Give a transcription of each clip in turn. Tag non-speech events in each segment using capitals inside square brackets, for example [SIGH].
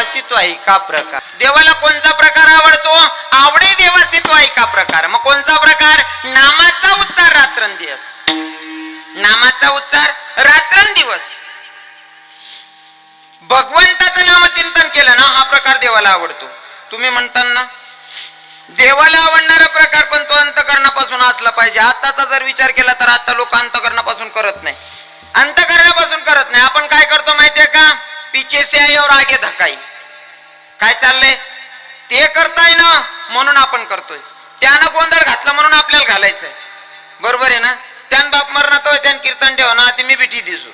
देवासी तो ऐका प्रकार. देवाला कोणता प्रकार आवडतो? आवडे देवासी तो ऐका प्रकार. मग कोणता प्रकार? नामाचा उच्चार रात्रंदिवस नामाचा उच्चार रात्रंदिवस भगवंताचं नामचिंतन केलं ना हा प्रकार देवाला आवडतो. तुम्ही म्हणताना देवाला आवडणारा प्रकार पण तो अंतकरणापासून असला पाहिजे. आताचा जर विचार केला तर आता लोक अंतकरणापासून करत नाही. अंतकरणापासून करत नाही. आपण काय करतो माहितीये का? पिछे से आई और आगे धकाई. काय चाललंय? ते करताय ना म्हणून आपण करतोय. त्यानं गोंधळ घातला म्हणून आपल्याला घालायचंय. बरोबर आहे ना? त्यान बाप मरणात होय त्यान कीर्तन ठेव ना ती मी बिठी दिसू.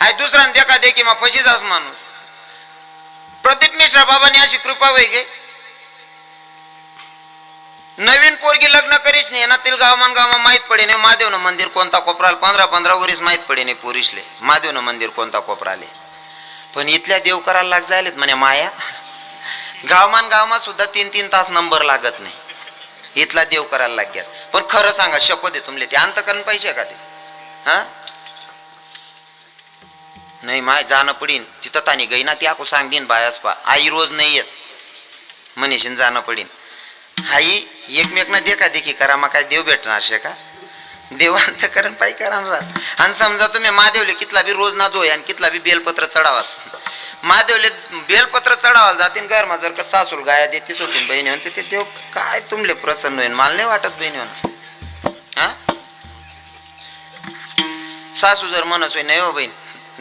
हाय दुसरा देखा देखी मग फशीचाच माणूस. प्रदीप मिश्रा बाबांनी अशी कृपा वैगे नवीन पोरगी लग्न करीस नाही ना तिला गावमान गावमा माहीत पडे नाही. महादेवनं मंदिर कोणता कोपराला? पंधरा पंधरा वरीस माहीत पडे नाही पोरीसले. महादेवनं मंदिर कोणता कोपराले? पण इथल्या देवकराला लाग जायलेत म्हणे माया. गावमान गावमा सुद्धा तीन तीन तास नंबर लागत नाही. इथला देव करायला लाग्यात पण खरं सांगा शपथ आहे तुमले ते. अंतकरण पाहिजे का ते? हा? नाही माय जाणं पडीन. तिथं तानी गई ना ती आको सांग देईन बायास पा. आई रोज नाही येत. मनीषीन जाणं पडीन. आई एकमेकनं देखा देखी करा मग काय देव भेटणार शे का? देवांतकरण पायी करा ना आणि समजा तुम्ही महादेवले कितला बी रोज ना दोय आणि कितला बी बेलपत्र चढावात. महादेवले बेलपत्र चढावायला जातीन घर जर का सासूल गाया देतीच होती बहिणी म्हणते ते देव काय तुमले प्रसन्न होईन? मला नाही वाटत बहिणी म्हणून हा? सासू जर म्हणस होई नाही हो बहीण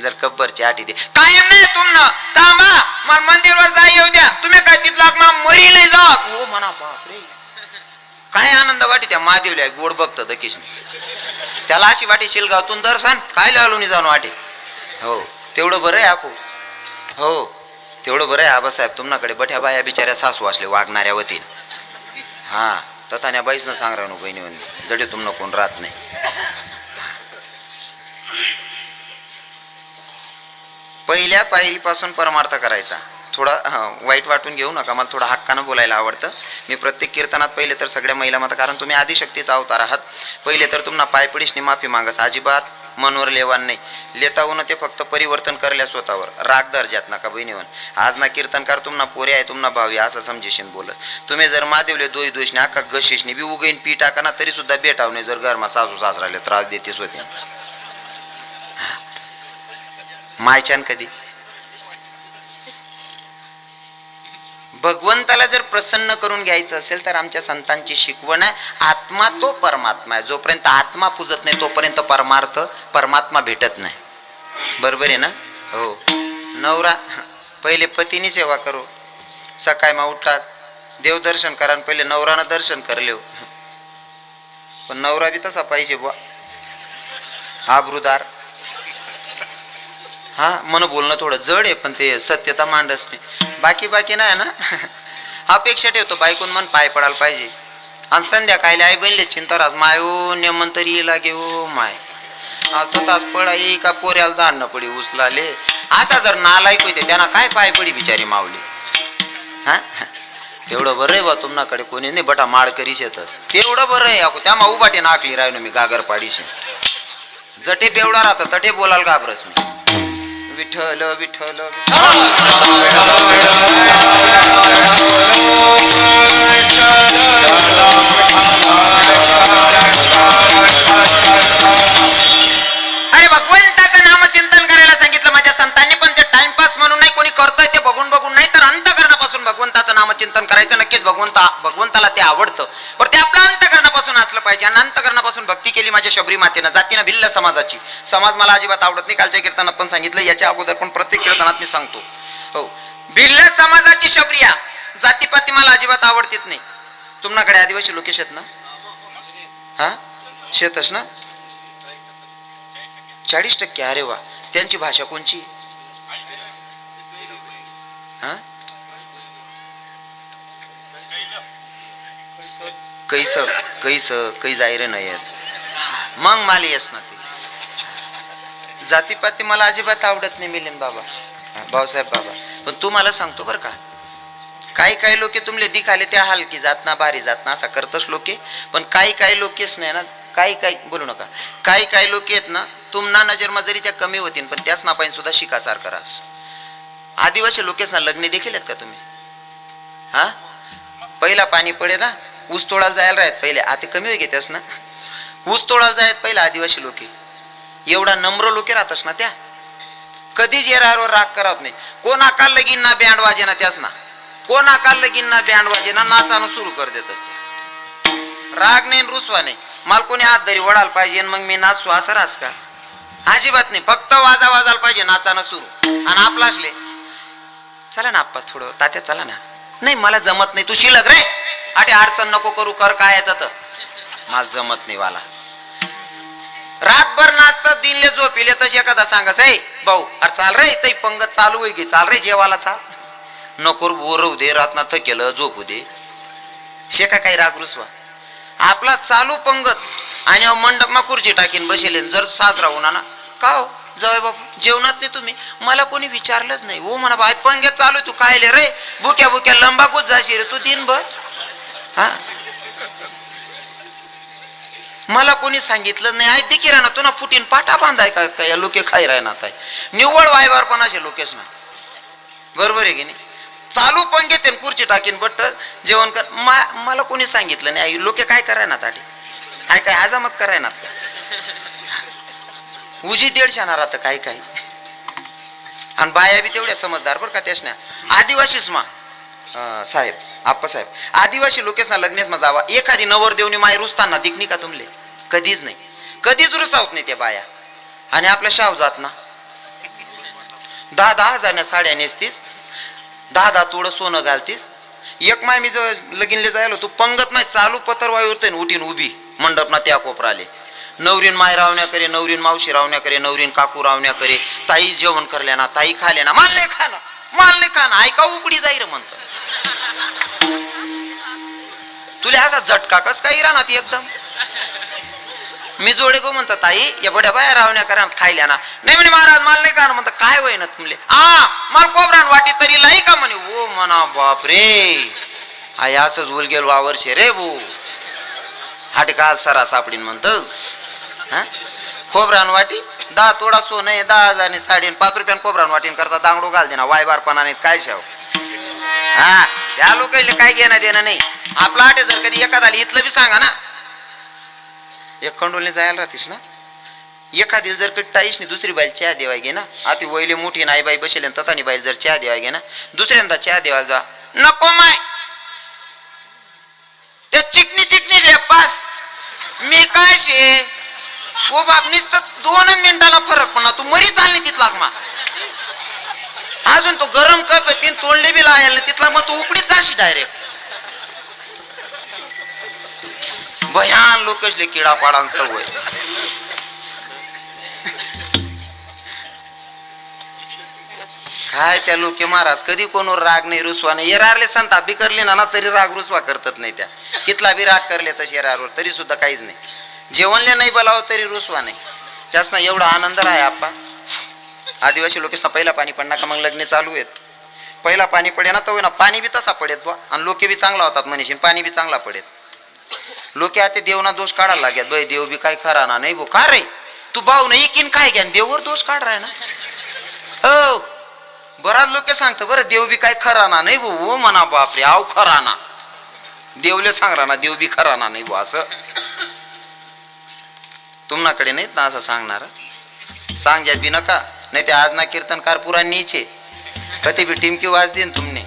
जर कब्बरची आठी दे. कायम नाही तुमनं थांबा मला मंदिरवर जाई येऊ द्या. तुम्ही काय तिथला मा मरी नाही जा हो म्हणा बापरे. काय आनंद वाटी त्या महादेवल्या गोड बघत दकीशने त्याला अशी वाटी शिलगावतून दर्शन काय लावलो नाही जाऊन वाटे? हो तेवढं बरं आहे आपू हो तेवढं बरं आहे आबासाहेब. तुमनाकडे बठ्या बाया बिचाऱ्या सासू असले वागणाऱ्या वतीन. हा तथान्या बाईच ना सांग राहणू बहिणी म्हणजे जडे तुमनं कोण राहत नाही. पहिल्या पायरीपासून परमार्थ करायचा. थोडा वाईट वाटून घेऊ नका. मला थोडं हक्कानं बोलायला आवडतं. मी प्रत्येक कीर्तनात पहिले तर सगळ्या महिला माता कारण तुम्ही आदिशक्तीचा अवतार आहात. पहिले तर तुम्हाला पायपडीशने माफी मागस. अजिबात मनवर लेवान नाही. लेता ते फक्त परिवर्तन करल्या स्वतःवर. राग दर्जात नका बहिणीवन आज ना कीर्तनकार तुम्हाला पोरे आहे तुम्हाला भावी असं समजेशीन बोलस तुम्ही जर मादेवले दोई दोषने अख्खा गशीशने बी उगईन पी टाका ना तरी सुद्धा बेटावणे जर घरमा सासू सासराले त्रास देतेच होते. मायच्यान कधी? भगवंताला जर प्रसन्न करून घ्यायचं असेल तर आमच्या संतांची शिकवण आहे. आत्मा तो परमात्मा आहे. जोपर्यंत आत्मा पूजत नाही तोपर्यंत परमार्थ परमात्मा भेटत नाही. बरोबर आहे ना? हो. नवरा पहिले पतीनी सेवा करो. सकाळी मग उठाच देवदर्शन करा पहिले नवरानं दर्शन करले हो. पण नवरा बी तसा पाहिजे बुवा. आबरूदार. हा मन बोलणं थोडं जड आहे पण ते सत्यता मांडस मी बाकी बाकी नाही ना? [LAUGHS] अपेक्षा ठेवतो बायकून मन पाय पडायला पाहिजे. आणि संध्याकाळी आई बनले चिंताराज मायो नेमन तरी लागे ओ माय. तो तास पडाई का पोऱ्याला दांडणं पडी उचलाले. असा जर नालायक होते त्यांना काय पाय पडी बिचारी मावली हा? तेवढं बरं आहे बा तुम्हाकडे कोणी नाही बटा माळ करीश येतस तेवढं बरं आहे अको त्या उभाटी नाकली राहिलो मी गागर पाडीशी जटे बेवडा राहता तटे बोलाल घाबरस मी. विठ्ठल विठ्ठल अरे भगवंताचं नामचिंतन करायला सांगितलं माझ्या संतांनी पण ते टाइमपास म्हणून नाही कोणी करतोय ते बघून बघून नाही तर अंतकरणापासून भगवंताचं नामचिंतन करायचं नक्कीच भगवंता भगवंताला ते आवडतं. पण ते आपलं असलं पाहिजे. आणि अंतकरणापासून भक्ती केली माझ्या शबरी मातेनं जातीनं भिल्ल समाजाची. समाज मला अजिबात आवडत नाही कालच्या कीर्तनात पण सांगितलं याच्या अगोदर पण प्रत्येक कीर्तनात मी सांगतो. हो. भिल्ल समाजाची शबरिया जातीपाती मला अजिबात आवडतीत नाही. तुमच्याकडे आदिवासी लोक शेत ना? हा? शेतच ना? चाळीस टक्के. अरे वा. त्यांची भाषा कोणची? हा? कैसर. कैस काही जायरे नाही आहेत. मग मला येस ना ते. जातीपाती मला अजिबात आवडत नाही मिलिंद बाबा. भाऊसाहेब बाबा. पण तू मला सांगतो बरं का. काही काही लोक तुमले दिखाले त्या हलकी जात ना बारी जात ना असा करतच लोके. पण काही काही लोकेच नाही ना काही काही बोलू नका. काही काही लोक आहेत ना तुमना नजर जरी त्या कमी होतील पण त्याच नापाईन सुद्धा शिकासार करास आदिवासी लोकेसना लग्न देखील आहेत का तुम्ही? हा? पहिला पाणी पडे ना ऊस तोडायला जायला राहत पहिले. आता कमी होई घेतेस ना. ऊस तोडायला जायत पहिले आदिवासी लोके. एवढा नम्र लोके राहतस ना त्या. कधीच येरावर राग करत नाही. कोण आकार लगीन ना बँड वाजे ना त्याच ना. कोण आकार लगीन ना बँड वाजे ना नाचानं सुरू कर देत असते राग नाही रुसवा नाही. मला कोणी हात धरी वडाल पाहिजे मग मी नाचू असं रास का? अजिबात नाही. फक्त वाजा वाजायला पाहिजे नाचानं सुरू. आणि आपला असले. चला ना आप्पा थोडं तात्या चला ना. नाही मला जमत नाही. तू शिलक रे. अटे अडचण नको करू कर काय येतं तर. मला जमत नाही वाला. रातभर नाचतात दिनले झोपिले तशी एखादा सांगस हे भाऊ अरे चाल रे तई पंगत चालू आहे की चाल रे जेवाला चाल. नको बोरवू दे रातना थकेलं झोपू दे. शेका काही रागरूस वा आपला चालू पंगत आणि मंडप मंडपमा खुर्ची टाकीन बसेल जर साजरा होणार ना. का हो? जाऊ बाबा जेवणात नाही तुम्ही. मला कोणी विचारलंच नाही. हो म्हणा बाय पंग्यात चालू आहे, तू कायले रे? भुक्या भुक्या लंबाकूच जाशी रे? तू दिनभर? हा? मला कोणी सांगितलं नाही. ऐक देखील ना तुला फुटीन पाटा बांधाय का काय या लोके खाई राहणार आहे निव्वळ वायवार पण असे ना बरोबर आहे की नाही? चालू पण घेते न खुर्ची टाकीन बट्ट जेवण कर. मा- मला कोणी सांगितलं नाही. आई, लोके काय करायना ताटी काय काय हजामत काय उजी दीडशे ना राहतं काही काही. आणि बाया बी तेवढ्या समजदार बरं का त्याच ना आदिवासीच मा. साहेब आप्पासाहेब आदिवासी लोकेसना लग्नेस मा जावा. एखादी नवरदेवनी माय रुसताना दिखणी का तुमले? कधीच नाही. कधीच रुसावत नाही त्या बाया. आणि आपल्या शाव जात ना दहा दहा हजार साड्या नेसतीस. दहा दहा तोडं सोनं घालतीस. एक माय मी जर लगीनले जायलो तू पंगत माय चालू पत्रवाळी उरतोय ना उठीन उभी. मंडपना त्या कोपराले. नवरीन माय रावण्या करे नवरीन मावशी रावण्या करे नवरीन काकू रावण्या करे ताई जेवण करल्या ना ताई खाल्या ना माल नाही खाना माल नाही खाना ऐका उकडी जाईल म्हणत. तुला असा झटका कस काही राहणार एकदम? मी जोडे गो म्हणतात ताई या बड्या बाया रावण्या करा खायल्या ना नाही म्हणे महाराज माल नाही का म्हणतात काय होय ना तुमले? आ माल कोबरान वाटी तरी नाही का म्हणे? ओ म्हणा बाप रे आई असंच उल गेलो वावरशे रे भू. हाट काल सरा सापडीन म्हणत हा? खोबरान वाटी? दहा तोडा सोनं आहे दहा हजार साडी पाच रुपयान खोबरान वाटीन करता दांगडू घाल देना वायबारपणाने काय शाव? हा? त्या लोकांना काय घेणं देणं नाही. आपला आठ जर कधी एखादा आली इथलं बी सांगा ना. एक खंडोलने जायला राहतीस ना? एखादी जर कट्टाईस नाही दुसरी बाईल चहा देवाय घे ना. आता वहिले मोठी नाही बाई बसेल ततानी बाईल जर चहा देवाय घे ना. दुसऱ्यांदा चहा देवायला जा. नको माय. त्या चिकनी चिकनी लेपास मी काय शे? ओ बाप निसत दोन मिनिटाला फरक पडला. तू मरी चालली तिथला मा अजून तो गरम कप आहे तीन तोंडले बी लायला तिथला मग तू उपडीच जाशी डायरेक्ट भयान लोकसले किडा पाडान सवय. काय त्या लोके महाराज कधी कोणावर राग नाही रुसवा नाही. येरारले संताप बी करले ना ना तरी राग रुसवा करतात नाही त्या. कितला बी राग करले तसे येरारवर तरी सुद्धा काहीच नाही. जेवणले नाही बोलावं तरी रुसवा नाही. त्यासना एवढा आनंद आहे आप्पा. आदिवासी लोकेसना पहिला पाणी पडणार का मग लग्न चालू आहेत. पहिला पाणी पडे ना तर ना पाणी बी तसा पडेत बुवा. आणि लोके बी चांगला होतात मनीषीन पाणी बी चांगला पडेत. लोके आता देवना दोष काढायला लागेल बाई देव बी काय खरा ना नाही भो का रे? तू भाऊ नाही किन काय घ्या देववर दोष काढ राय ना. हो बराच लोक सांगतं बरं देव बी काय खरा ना नाही भाऊ ओ म्हणा बापरे आव खरा ना. देवले सांग ना देव बी खरा ना नाही भाऊ असं. तुम्हाकडे नाहीत ना असं सांगणार. सांग बी नका नाही ते आज ना कीर्तनकार पुरांनीचे कधी बी टिमकी वाज देईन तुमने.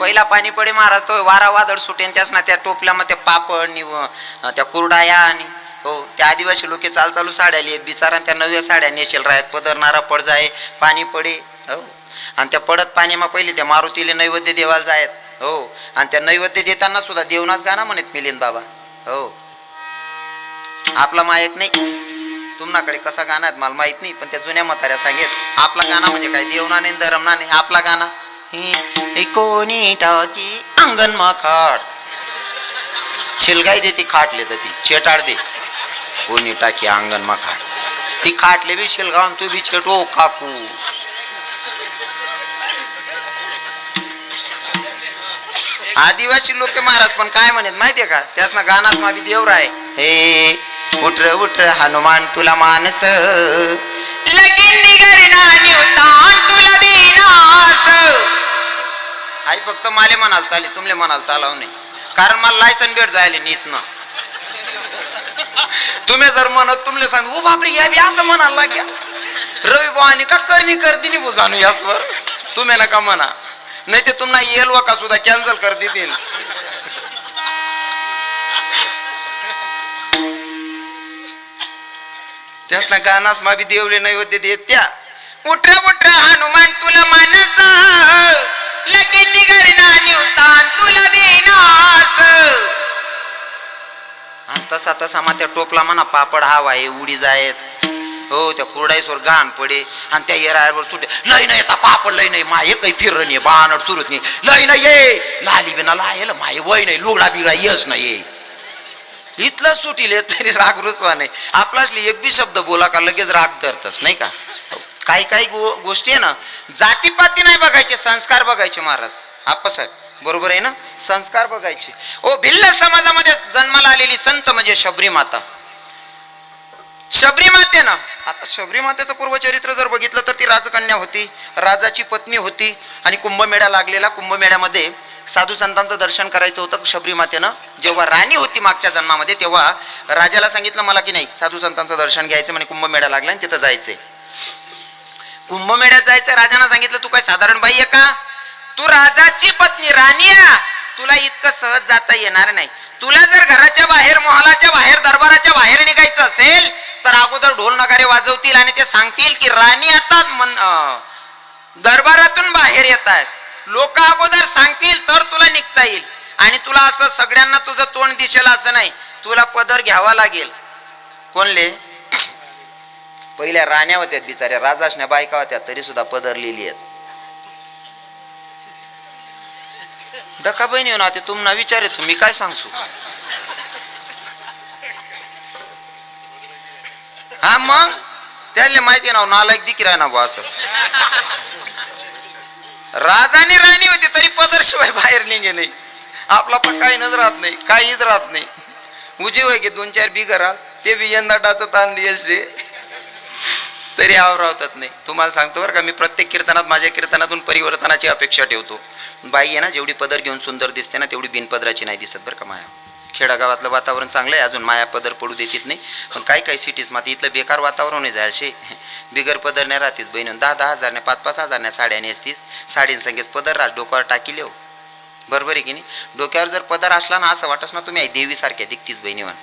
पहिला पाणी पडे महाराज तो वारा वादळ सुटेन त्यास ना त्या टोपल्यामध्ये पापड नि त्या कुरडाया आणि हो त्या आदिवासी लोके चाल चालू साड्या लिहित बिचारा त्या नव्या साड्या नेशेल राहत पदरणारा पडजाय पाणी पडे हो. आणि त्या पडत पाणी मग पहिले त्या मारुतीले नैवेद्य देवाला जायत हो. आणि त्या नैवेद्य देताना सुद्धा देवनाच गाणं म्हणत मिलिंद बाबा हो. आपला मायक नाही. तुम्हाकडे कसा गाणं आहे मला माहीत नाही पण त्या जुन्या म्हाताऱ्या सांगेत आपला गाणं म्हणजे काय? देवना नाही धरमना नाही आपला गाणं? कोणी टाकी अंगण माखाड. शिलगाई दे ती खाटले तर ती चेटाड दे. कोणी टाकी अंगण माखाड. ती खाटले बी शिलगाव तू बी छेटो काकू. आदिवासी लोक महाराज पण काय म्हणत माहितीये का? त्यासना गानाच माबी देवराय. हे उठर उठर हनुमान तुला मानस. आई फक्त माले म्हणाल चाले तुमले म्हणाल चालाव नाही. कारण मला लायसन भेट झाले नीच न तुम्ही जर म्हणत तुमले सांग ओ बापरे या बी असं म्हणाल लाग्या रवी बाबानी का करणी दिली बुजानू यासवर? तुम्ही नका म्हणा. नाही ते तुम्हाला येलवा का सुद्धा कॅन्सल कर देतील. त्यासना गानास मा देवले नैवेद्य देत त्या। उठ उठरा हनुमान तुला मानस। लगीन निघाली ना निवतान तुला देनास आणि तसा तसा मा त्या टोपला म्हणा पापड हवा आहे उडी जायत। हो त्या कुरडाईसवर घाण पडे आणि त्या येरावर सुटे। लय नाही येता पापड लय नाही माये काही फिरलं नाही बाणड सुरत नाही। लय नाही ये लाली बिना लायल माये वय नाही लुगडा बिगडा येच नाही इथलं सुटीले तरी राग रुसवा नाही. आपलाच एक बी शब्द बोला का लगेच राग धरतस नाही का? काही काही गो गोष्टी आहे ना जातीपाती नाही बघायचे संस्कार बघायचे महाराज. आप्पासाहेब बरोबर आहे ना? संस्कार बघायचे. ओ भिल्ल समाजामध्ये जन्माला आलेली संत म्हणजे शबरी माता. शबरी माते आता शबरी मातेचं पूर्वचरित्र जर बघितलं तर ती राजकन्या होती राजाची पत्नी होती आणि कुंभमेळा लागलेला. कुंभमेळ्यामध्ये साधू संतांचं दर्शन करायचं होतं शबरी मातेनं जेव्हा राणी होती मागच्या जन्मामध्ये तेव्हा राजाला सांगितलं मला की नाही साधू संतांचं दर्शन घ्यायचं म्हणजे कुंभमेळा लागला आणि तिथं जायचंय. कुंभमेळ्यात जायचं राजानं सांगितलं तू काय साधारण बाई आहे का? तू राजाची पत्नी राणी तुला इतकं सहज जाता येणार नाही. तुला जर घराच्या बाहेर मोहलाच्या बाहेर दरबाराच्या बाहेर निघायचं असेल तर अगोदर ढोल नगारे वाजवतील आणि ते सांगतील की राणी आता मन दरबारातून बाहेर येत आहेत लोक अगोदर सांगतील तर तुला निघता येईल. आणि तुला असं सगळ्यांना तुझं तोंड दिसेल असं नाही. तुला पदर घ्यावा लागेल. कोणले पहिल्या राण्या होत्या बिचाऱ्या. राजाशण्या बायका होत्या तरी सुद्धा पदर लिहिली आहेत. दका बहिणी होते ना ते तुम्हाला विचारे तुम्ही काय सांगसू? हा मग? त्याला माहिती ना नालायक दिकी राह बा बुवा असं राजाने राणी होती तरी पदर शिवाय बाहेर निघे नाही. आपला पण काही नच राहत नाही काहीच राहत नाही. उजी होय की दोन चार बिगर ते बी यंदाटाचं ताण द्यायचे तरी आवरावतात नाही. तुम्हाला सांगतो बरं का मी प्रत्येक कीर्तनात माझ्या कीर्तनातून परिवर्तनाची अपेक्षा ठेवतो. बाई आहे ना जेवढी पदर घेऊन सुंदर दिसते ना तेवढी बिनपदराची नाही दिसत बरं का माया. खेडागावातलं वातावरण चांगलं आहे अजून माया पदर पडू देत नाही पण काही काही सिटीज मात्र इथलं बेकार वातावरण जायचे शे बिगर पदर नाही राहतीस बहिणी. दहा दहा हजारने पाच पाच हजारने नाही साड्या नेसतीस. साडींसंगेच पदर राहत डोक्यावर टाकी हो. बरोबर आहे की नाही? डोक्यावर जर पदर असला ना असं वाटस ना तुम्ही आई देवीसारख्या दिखतीस बहिणी म्हण.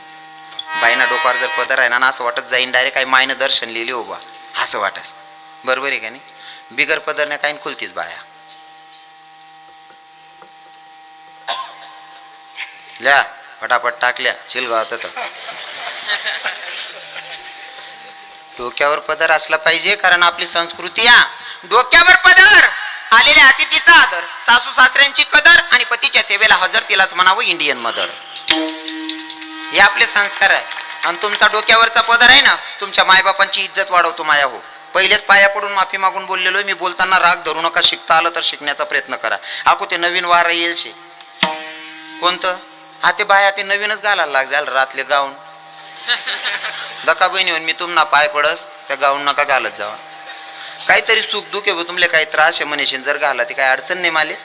बाईना डोक्यावर जर पदर आहे ना असं वाटत जाईन डायरेक्ट काही मायनं दर्शन लिहिले हो बा. असं वाटस बरोबर आहे का नाही? बिगर पदरने काही खुलतीस बाया. ल्या. फटाफट टाकल्या चिलगावात तर डोक्यावर पदर असला पाहिजे कारण आपली संस्कृती या डोक्यावर पदर! आलेल्या अतिथीचा आदर सासू सासऱ्यांची कदर आणि पतीच्या सेवेला हजर तिलाच म्हणावं इंडियन मदर हे आपले संस्कार आहे. आणि तुमचा डोक्यावरचा पदर आहे ना तुमच्या मायबापांची इज्जत वाढवतो माया हो. पहिलेच पाया पडून माफी मागून बोललेलो मी बोलताना राग धरू नका शिकता आलं तर शिकण्याचा प्रयत्न करा. आको ते नवीन वार येईल शे. कोणतं? हा ते बाया ते नवीनच घालायला लागजाल रातले गाऊन. [LAUGHS] दका बहिणी मी तुम्हाला पाय पडस त्या गाऊन नका घालत जावा. काहीतरी सुख दुख आहे तुमले काही त्रास आहे म्हणेशीन जर घाला ते काही अडचण नाही माले.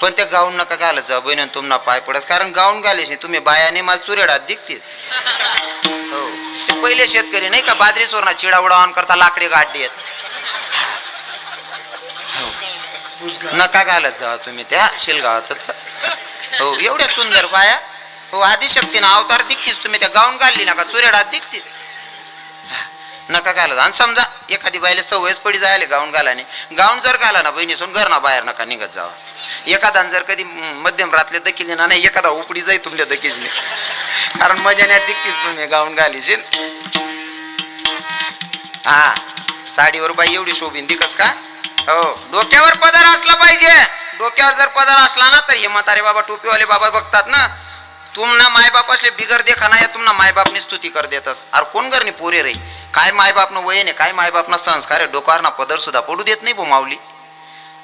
पण त्या गाऊन नका घालत जावा बहिणी तुम्हाला पाय पडस. कारण गाऊन घालेश नाही तुम्ही बायाने मला चुरेडात दिखतील हो. ते पहिले शेतकरी नाही का बाजरी सोरणा चिडा उडावण करता लाकडी गाडी आहेत. [LAUGHS] हो. नका घालत जावा तुम्ही त्या शिलगावात. हो एवढ्या सुंदर बाया. हो आदिशक्ती ना अवतार दिखतीस तुम्ही त्या गाऊन घालली नका चुरेडात दिखतील नका घालत. आणि समजा एखादी बायला सवयच पडी जायला गाऊन घालाने. गाऊन जर घाला ना बहिणी सोन घर ना बाहेर नका निघत जावा. एखादा जर कधी मध्यम रातले दखिले ना नाही एखादा उपडी जाई तुमच्या दखीसने कारण मजाण्यात दिखतीस तुम्ही गाऊन घालीशील हा साडीवर बाई एवढी शोभीन दिकस का? हो डोक्यावर पदर असला पाहिजे. डोक्यावर जर पदर असला ना तर हे म्हातारे बाबा टोपीवाले बाबा बघतात ना तुमना मायबाप असले बिगर देखा ना या तुम्हाला मायबापनी स्तुती कर देतस. अरे कोण करणी पोरे रे? काय मायबापनं वय नाही काय मायबापना संस्कार आहे? डोक्यावर ना पदर सुद्धा पडू देत नाही भो माऊली.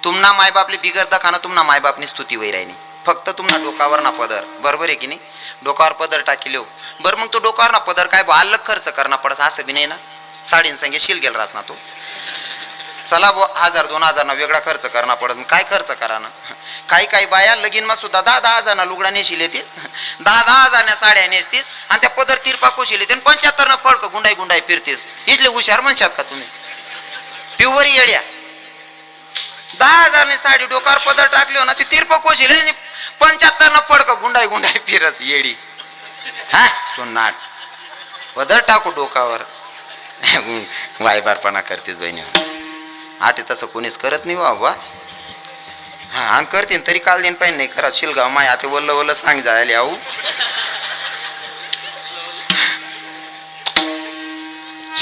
तुमना मायबापले बिगर दखाना तुम्हाला मायबापनी स्तुती वय राहिली. फक्त तुम्हाला डोकावर ना पदर. बरोबर आहे की नाही? डोकावर पदर टाकी हो. बरं मग तो डोकावर ना पदर काय बा अलग खर्च करणं पडस असं बी नाही ना? साडीन संगे शिल गेल रास ना तो. चला बो हजार दोन हजार ना वेगळा खर्च करणं पडत. काय खर्च करा ना काही काही बाया लगीन मग सुद्धा दहा दहा हजार लुगडा नेशील येतील. दहा दहा हजार साड्या नेसतीस आणि त्या पदर तिरपा कुशील येतील. पंच्याहत्तर ना फळक गुंडाई गुंडाई फिरतीस इथले हुशार म्हणशात का तुम्ही? प्युवर येड्या. दहा हजार साडी डोकार पदर टाकले हो ना ते तिरप कोशील आणि पंच्याहत्तर न फडक गुंडाई गुंडाई फिरस येडी. हा? सोनाट पदर टाकू डोकावर [LAUGHS] वायबारपणा करतेस बहिणी. आटे तसं कोणीच करत नाही बाबा. हा आणि करतीन तरी काल देईन पाहिजे नाही करा शिलगाव माय आता वल्ल वल्ल सांग जायला आऊ.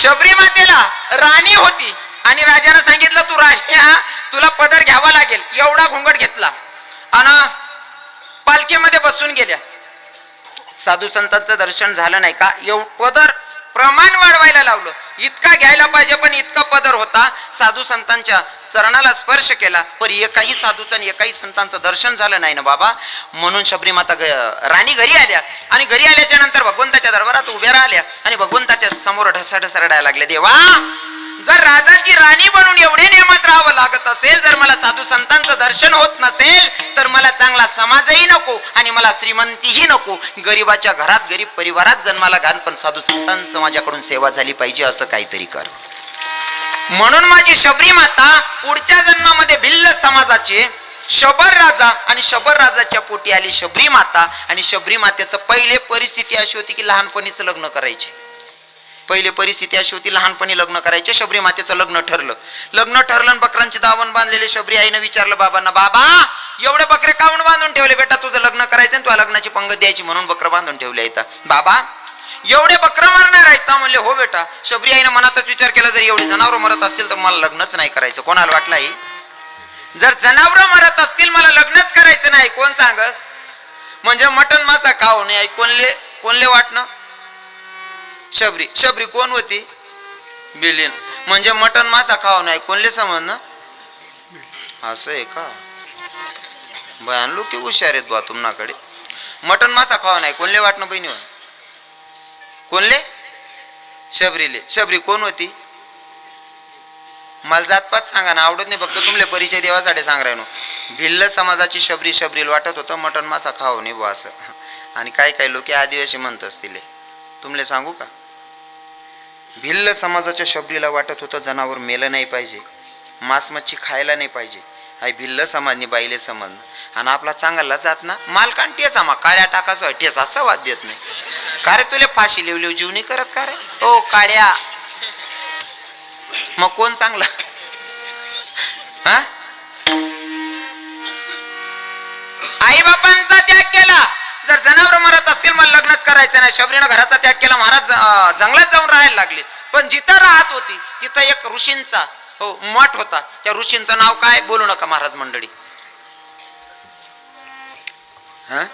शबरी मातेला राणी होती आणि राजानं सांगितलं तू राणी हा तुला पदर घ्यावा लागेल एवढा घोंगट घेतला. आणि पालखीमध्ये बसून गेल्या. साधू संतांचं दर्शन झालं नाही का एव पदर प्रमाण वाढवायला लावलं. इतका घ्यायला पाहिजे पण इतका पदर होता. साधू संतांच्या चरणाला स्पर्श केला. पण एकाही साधूचं आणि एकाही संतांचं दर्शन झालं नाही ना बाबा. म्हणून शबरी माता राणी घरी आल्या. आणि घरी आल्याच्यानंतर भगवंताच्या दरबारात उभ्या राहिल्या. आणि भगवंताच्या समोर ढसाढसा रडायला लागले देवा जर राजाची राणी बनून एवढे नियमात राहावं लागत असेल जर मला साधू संतांचं दर्शन होत नसेल तर मला चांगला समाजही नको आणि मला श्रीमंतीही नको. गरीबाच्या घरात गरीब परिवारात जन्माला घाल पण साधू संतांचं माझ्याकडून सेवा झाली पाहिजे असं काहीतरी कर. म्हणून माझी शबरी माता पुढच्या जन्मामध्ये भिल्ल समाजाचे शबर राजा आणि शबर राजाच्या पोटी आली शबरी माता. आणि शबरी मातेचं पहिले परिस्थिती अशी होती की लहानपणीच लग्न करायचे. पहिले परिस्थिती अशी होती लहानपणी लग्न करायचे शबरी मातेचं लग्न ठरलं. लग्न ठरलं बकरांचे दावण बांधलेले शबरी आईनं विचारलं बाबांना बाबा एवढे बकरे काऊन बांधून ठेवले? बेटा तुझं लग्न करायचं आणि तुला लग्नाची पंगत द्यायची म्हणून बकर बांधून ठेवले आहेत. बाबा एवढे बकर मारणार आहेत? म्हणले हो बेटा. शबरी आईनं मनातच विचार केला जर एवढे जनावर मरत असतील तर मला लग्नच नाही करायचं. कोणाला वाटलं आई? जर जनावर मरत असतील मला लग्नच करायचं नाही. कोण सांगस? म्हणजे मटन मासा खाऊ नये. कोणले कोणले वाटणं? शबरी. शबरी कोण होती? बिलीन. म्हणजे मटन मासा खावा नाही कोणले समजणं असं आहे का? बयान लोक हुशार आहेत बा तुम्हाकडे मटन मासा खावा नाही कोणले वाटणं बहिणी कोणले? शबरीले. शबरी कोण होती? मला जातपात सांगा ना आवडत नाही फक्त तुमले परिचय देवासाठी सांग राहिनो भिल्ल समाजाची शबरी शबरील वाटत होतं मटन मासा खाऊ नाही बुवा असं. आणि काही काही लोक आदिवासी म्हणत असतील. तुमले सांगू का? भिल्ल समाजाच्या शबरीला वाटत होतं जनावर मेलं नाही पाहिजे मांस मच्छी खायला नाही पाहिजे. हाय भिल्ल समाजनी बाईले समज आणि आपला चांगला जात ना मालकान टेच आम्हा काळ्या टाकाचा टेच असा वाद देत नाही. का रे तुले फाशी लिव लिव जीव नाही करत का रे? ओ काळ्या. मग कोण चांगला? हा? आई बापांचा त्याग केला. जर जनावर मरत असतील मला लग्नच करायचं नाही. शबरीनं घराचा त्याग केला महाराज जंगलात जाऊन राहायला लागले. पण जिथं राहत होती तिथं एक ऋषींचा हो मठ होता. त्या ऋषींचं नाव काय? बोलू नका महाराज मंडळी. हा?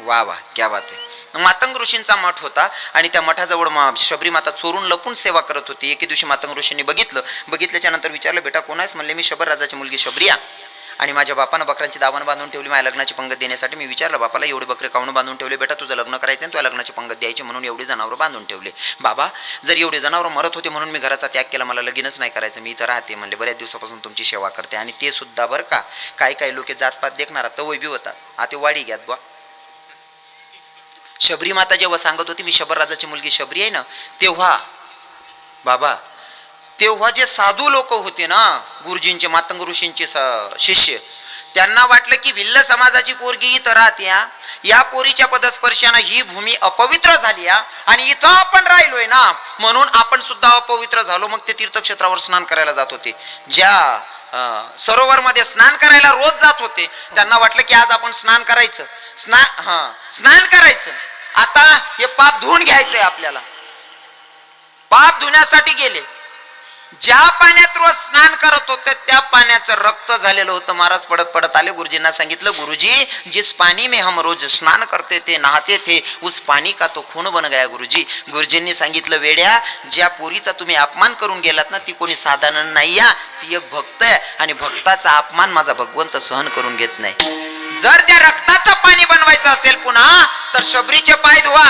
वा वा क्या बात आहे. मातंग ऋषींचा मठ होता आणि त्या मठाजवळ मा- शबरी माता चोरून लपून सेवा करत होती. एके दिवशी मातंग ऋषींनी बघितलं. बघितल्याच्या नंतर विचारलं बेटा कोण आहेस? म्हणले मी शबर राजाची मुलगी शबरिया. आणि माझ्या बापानं बकरांची दावण बांधून ठेवली माझ्या लग्नाची पंगत देण्यासाठी मी विचारलं बापाला एवढे बकरे काऊन बांधून ठेवले बेटा? तुझं लग्न करायचं आणि तुला लग्नाची पंगत द्यायची म्हणून एवढे जनावरं बांधून ठेवले. बाबा जर एवढे जनावरं मरत होते म्हणून मी घराचा त्याग केला मला लगीनच नाही करायचं मी इथं राहते म्हणले. बऱ्याच दिवसापासून तुमची सेवा करते आणि ते सुद्धा बरं का? काही काही लोक जातपात देखणार तवय बी होता आता वाडी घ्यात बा शबरी माता जेव्हा सांगत होती मी शबर राजाची मुलगी शबरी आहे ना तेव्हा बाबा तेव्हा जे साधू लोक होते ना गुरुजींचे मातंग ऋषींचे शिष्य त्यांना वाटलं की भिल्ल समाजाची पोरगी इथं राहते हा. या पोरीच्या पदस्पर्शानं ही भूमी अपवित्र झाली आणि इथं आपण राहिलोय ना म्हणून आपण सुद्धा अपवित्र झालो. मग ते तीर्थक्षेत्रावर स्नान करायला जात होते. ज्या सरोवर सरोवरमध्ये स्नान करायला रोज जात होते त्यांना वाटलं की आज आपण स्नान करायचं. स्नान हा स्नान करायचं. आता हे पाप धुवून घ्यायचंय आपल्याला. पाप धुण्यासाठी गेले. ज्या पाण्यात रोज स्नान करत होते त्या पाण्याचं रक्त झालेलं होतं. महाराज पडत पडत आले. गुरुजींना सांगितलं गुरुजी जिस पाणी में हम रोज स्नान करते थे नहाते थे उस पाणी का तो खून बन गया गुरुजी. गुरुजींनी सांगितलं वेड्या ज्या पोरीचा तुम्ही अपमान करून गेलात ना ती कोणी साधारण नाही या ती एक भक्त आहे आणि भक्ताचा अपमान माझा भगवंत सहन करून घेत नाही. जर त्या रक्ताचं पाणी बनवायचं असेल पुन्हा तर शबरीचे पाय धुवा.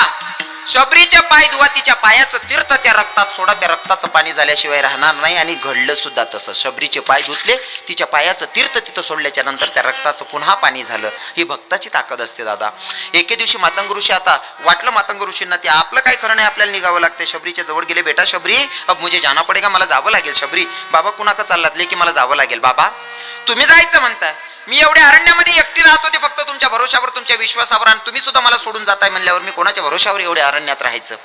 शबरीचे पाय धुवा तिच्या पायाचं तीर्थ त्या रक्तात सोडा त्या रक्ताचं पाणी झाल्याशिवाय राहणार नाही आणि घडलं सुद्धा तसं. शबरीचे पाय धुतले तिच्या पायाचं तीर्थ तिथं सोडल्याच्या नंतर त्या रक्ताचं पुन्हा पाणी झालं. ही भक्ताची ताकद असते दादा. एके दिवशी मातंग ऋषी आता वाटलं मातंग ऋषींना ते आपलं काय करणं आहे आपल्याला निघावं लागते शबरीच्या जवळ गेले बेटा शबरी अब मुझे जाना पडेगा मला जावं लागेल शबरी. बाबा कुणाक चाललातले की मला जावं लागेल. बाबा तुम्ही जायचं म्हणताय. मी एवढ्या अरण्यामध्ये एकटी राहत होते फक्त तुमच्या भरोशावर तुमच्या विश्वासावर आणि तुम्ही सुद्धा मला सोडून जाताय म्हणल्यावर मी कोणाच्या भरोशावर एवढ्या अरण्यात राहायचं.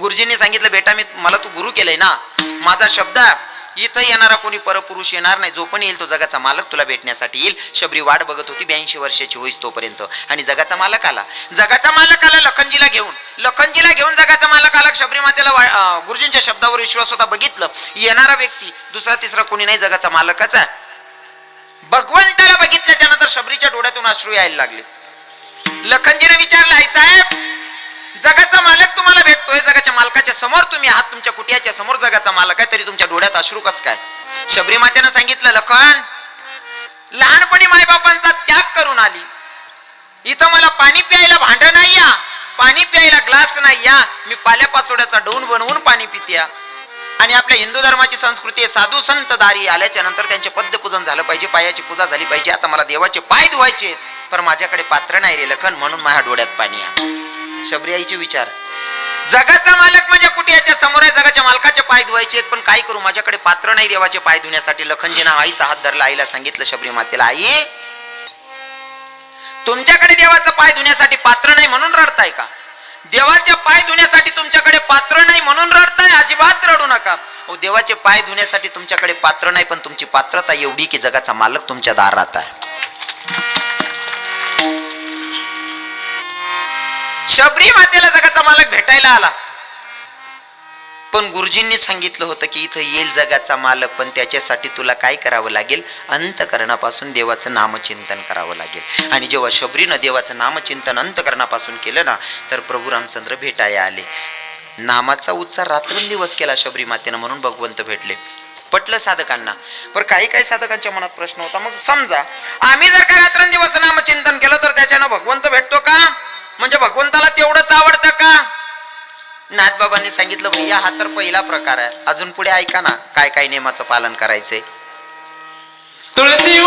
गुरुजींनी सांगितलं बेटा मी मला तू गुरु केलंय ना? माझा शब्द इथं येणारा कोणी परपुरुष येणार नाही. जो पण येईल तो जगाचा मालक तुला भेटण्यासाठी येईल. शबरी वाट बघत होती ब्याऐंशी वर्षाची होईस तोपर्यंत. आणि जगाचा मालक आला. जगाचा मालक आला लखनजीला घेऊन. लखनजीला घेऊन जगाचा मालक आला. शबरी मातेला वा- गुरुजींच्या शब्दावर विश्वास होता बघितलं. येणारा व्यक्ती दुसरा तिसरा कोणी नाही जगाचा मालकच आहे. भगवंताला बघितल्याच्या नंतर शबरीच्या डोळ्यातून अश्रू यायला लागले. लखनजीने विचारलं आई साहेब जगाचा मालक तुम्हाला भेटतोय जगाच्या मालकाच्या समोर तुम्ही आहात तुमच्या कुटियाच्या समोर जगाचा मालक आहे तरी तुमच्या डोळ्यात अश्रू कस काय? शबरी मातेनं सांगितलं लखन लहानपणी मायबापांचा त्याग करून आली. इथं मला पाणी प्यायला भांड नाही या पाणी प्यायला ग्लास नाही या मी पाल्या पाचोड्याचा डोन बनवून पाणी पित्या आणि आपल्या हिंदू धर्माची संस्कृती साधू संत दारी आल्याच्यानंतर त्यांचे पद्यपूजन झालं पाहिजे पायाची पूजा झाली पाहिजे. आता मला देवाचे पाय धुवायचे पण माझ्याकडे पात्र नाही रे लखन म्हणून माझ्या डोळ्यात पाणी आहे. शबरी आईचे विचार. जगाचा मालक म्हणजे माझ्या कुटियाच्या समोर आहे? जगाच्या मालकाचे पाय धुवायचे आहेत, पण काय करू? माझ्याकडे पात्र नाही देवाचे पाय धुण्यासाठी. लखनजीनं आईचा हात धरला आईला सांगितलं शबरी मातेला आई तुमच्याकडे देवाचा पाय धुण्यासाठी पात्र नाही म्हणून रडताय का? देवाचे पाय धुण्यासाठी तुमच्याकडे पात्र नाही म्हणून रडताय? अजिबात रडू नका. अहो देवाचे पाय धुण्यासाठी तुमच्याकडे पात्र नाही पण तुमची पात्रता एवढी की जगाचा मालक तुमच्या दारात आहे. शबरी मातेला जगाचा मालक भेटायला आला. पण गुरुजींनी सांगितलं होतं की इथं येईल जगाचा मालक पण त्याच्यासाठी तुला काय करावं लागेल? अंतकरणापासून देवाचं नामचिंतन करावं लागेल. आणि जेव्हा शबरीनं देवाचं नामचिंतन अंतकरणापासून केलं ना तर प्रभू रामचंद्र भेटायला आले. नामाचा उच्चार रात्रंदिवस केला शबरी मातेनं म्हणून भगवंत भेटले. पटलं साधकांना. पण काही काही साधकांच्या मनात प्रश्न होता. मग समजा आम्ही जर का रात्रंदिवस नामचिंतन केलं तर त्याच्यानं भगवंत भेटतो का? म्हणजे भगवंताला तेवढंच आवडतं का? नाथबाबांनी सांगितलं भैया हा तर पहिला प्रकार आहे. अजून पुढे ऐका ना काय काय नियमाचं पालन करायचंय. तुळशी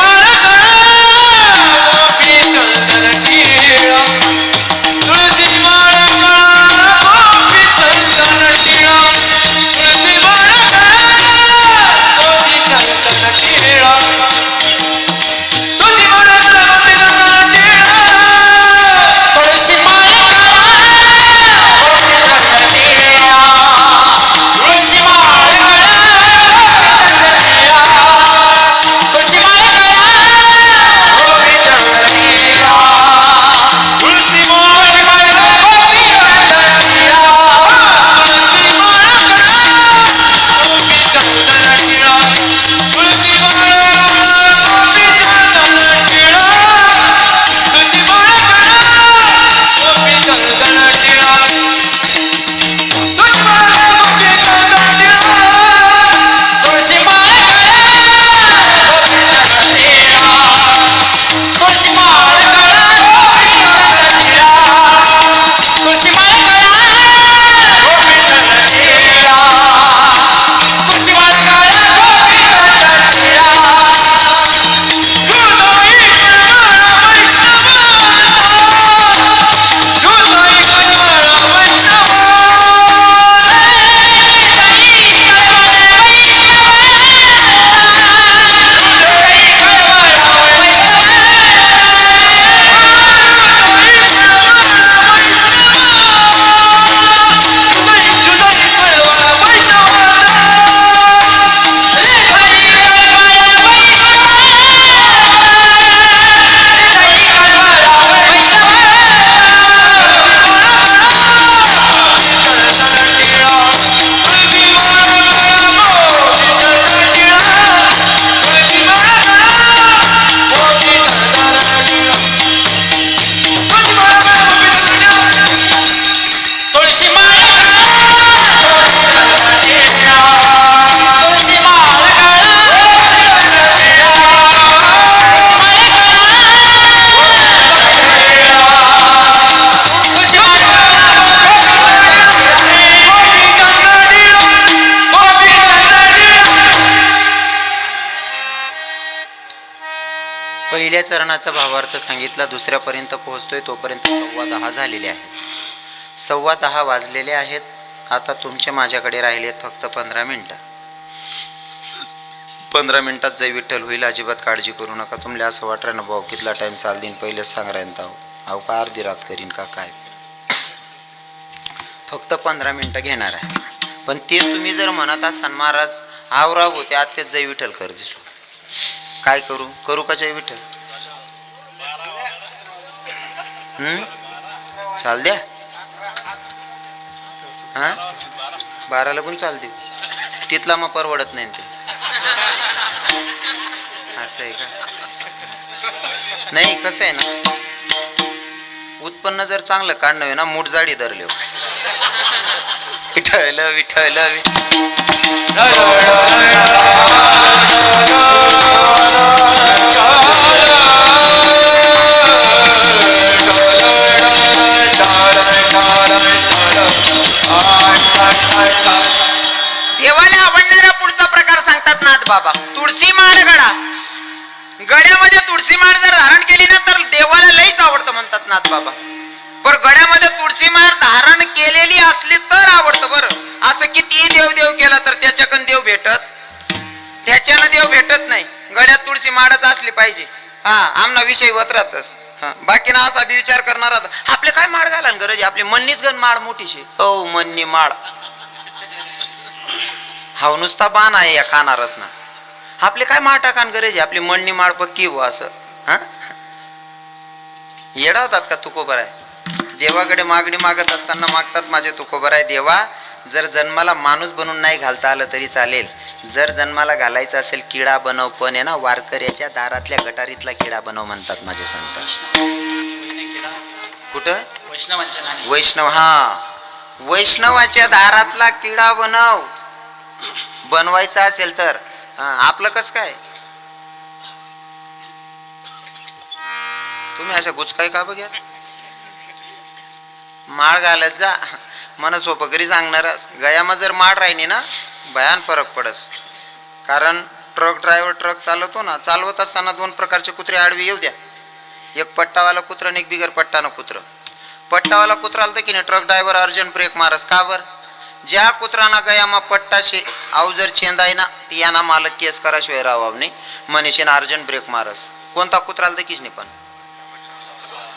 प्रश्नाचा भावार्थ सांगितला दुसऱ्यापर्यंत पोहोचतोय तोपर्यंत सव्वा दहा झालेले आहे सव्वा दहा वाजलेले आहेत. आता तुमचे माझ्याकडे राहिले आहेत फक्त पंधरा मिनटं. पंधरा मिनिटात जय विठ्ठल होईल अजिबात काळजी करू नका. तुम्हाला असं वाटलं ना भाऊ कितला टाईम चाल देईन पहिलेच सांगरायंत आहो अहो का अर्धी रात करीन का काय? फक्त पंधरा मिनटं घेणार आहे. पण ते तुम्ही जर म्हणत असाल महाराज आवराव होते आत्याच तेच जय विठ्ठल कर दिसू. काय करू? करू का जय विठ्ठल? हम्म चाल द्या हा बाराला पण चाल देऊ तिथला मग परवडत नाही ते असं आहे का नाही कसं आहे ना उत्पन्न जर चांगलं काढणं आहे ना मूठ जाडी धरले विठल विठल विठ प्रकार सांगतात नाथ बाबा. तुळशी माळ गडा. गड्यामध्ये तुळशी माळ जर धारण केली ना तर देवाला लईच आवडतं म्हणतात नाथ बाबा. पण गड्यामध्ये तुळशी माळ धारण केलेली असली तर आवडतं बरं. असं कितीही देव देव केला तर त्याच्याकडून देव भेटत? त्याच्यानं देव भेटत नाही. गड्यात तुळशी माळच असली पाहिजे. हा आमना विषय होत राहतच बाकी ना असा विचार करणार आपले काय माळ घाला गरज? आपली मन्नीच गण माळ मोठी शे हो मन्नी माळ हा नुसता बाण आहे या कानारस ना आपले काय माळ टाकान गरज आहे? आपली मणणी माळ पक्की हो असं? हा? येडावतात का तुकोबर आहे देवाकडे मागणी मागत असताना मागतात माझे तुकोबर आहे देवा जर जन्माला माणूस बनून नाही घालता आलं तरी चालेल. जर जन्माला घालायचं असेल किडा बनव पण आहे ना वारकऱ्याच्या दारातल्या गटारीतला किडा बनव म्हणतात माझे संत. कुठं? वैष्णव हा. वैष्णवाच्या दारातला किडा बनव. बनवायचा असेल तर आपलं कस काय? तुम्ही अशा गुचकाय का बघ्या माळ घालत जा. मन सोपं घरी सांगणार गयामा जर माळ राहिली ना भयान फरक पडस. कारण ट्रक ड्रायव्हर ट्रक चालवतो ना चालवत असताना दोन प्रकारचे कुत्रे आडवी येऊ द्या. एक पट्टावाला कुत्रा आणि एक बिगर पट्टानं कुत्रं. पट्टावाला कुत्रा आलता की नाही ट्रक ड्रायव्हर अर्जंट ब्रेक मारस. का बर? ज्या कुत्राना गयामा पट्टाशे अवजर चेंदाय ना ती याना मालक केस कराशिवाय राहावं नाही मनीषेनं अर्जंट ब्रेक मारस. कोणता कुत्राला देखीच नाही पण.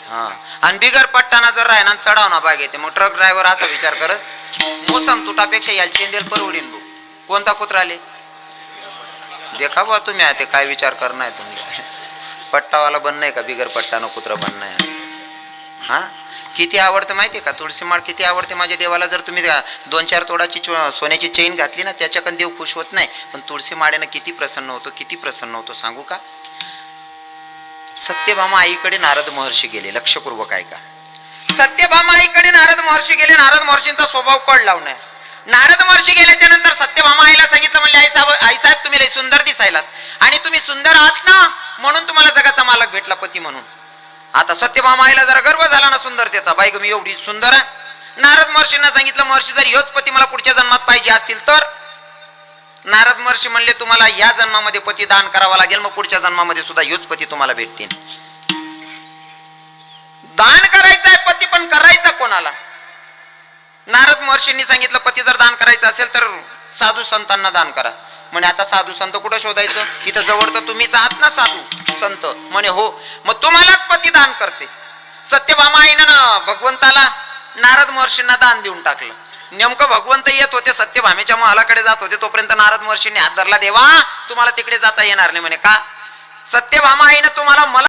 हा. आणि बिगर पट्टाना जर राहिना चढाव ना बाग येते मग ट्रक ड्रायव्हर असा विचार करत मोसम तुटापेक्षा याला चेंदेल परवडीन भाऊ कोणता कुत्रा आले देखा बा तुम्ही आता काय विचार करणार तुम्ही. पट्टावाला बन नाही का बिगर पट्टानं कुत्रा बन नाही असं? हां? किती आवडतं माहिती आहे का? तुळशी माळ किती आवडते माझ्या देवाला? जर तुम्ही दोन चार तोडाची सोन्याची चेन घातली ना त्याच्याकडे देव खुश होत नाही. पण तुळशी माळेनं किती प्रसन्न होतो किती प्रसन्न होतो सांगू का? सत्यभामा आईकडे नारद महर्षी गेले. लक्षपूर्वक ऐका. सत्यभामा आईकडे नारद महर्षी गेले. नारद महर्षींचा स्वभाव कळ लावणे नारद महर्षी गेल्याच्यानंतर सत्यभामा आईला सांगितलं म्हणले आई साहेब आई साहेब तुम्ही लय सुंदर दिसायलात. आणि तुम्ही सुंदर आहात ना म्हणून तुम्हाला जगाचा मालक भेटला पती म्हणून. आता सत्यभामाईला जरा गर्व झाला ना सुंदरतेचा. बाई ग मी एवढी सुंदर आहे. नारद महर्षींना सांगितलं महर्षी जर योच पती मला पुढच्या जन्मात पाहिजे असतील तर? नारद महर्षी म्हणले तुम्हाला या जन्मामध्ये पती दान करावा लागेल मग पुढच्या जन्मामध्ये सुद्धा योच पती तुम्हाला भेटतील. दान करायचं आहे पती पण करायचा कोणाला? नारद महर्षींनी सांगितलं पती जर दान करायचं असेल तर साधू संतांना दान करा. म्हणे आता साधू संत कुठं शोधायचं? इथं जवळ तर तुम्हीच आहात ना साधू संत. म्हणे हो. मग तुम्हालाच पती दान करते. सत्यभामा आईनं ना भगवंताला नारद महर्षींना दान देऊन टाकलं. नेमकं भगवंत येत होते सत्यभामेच्या महालाकडे जात होते तोपर्यंत नारद महर्षींनी हात धरला देवा तुम्हाला तिकडे जाता येणार नाही. म्हणे का? सत्यभामा आईनं तुम्हाला मला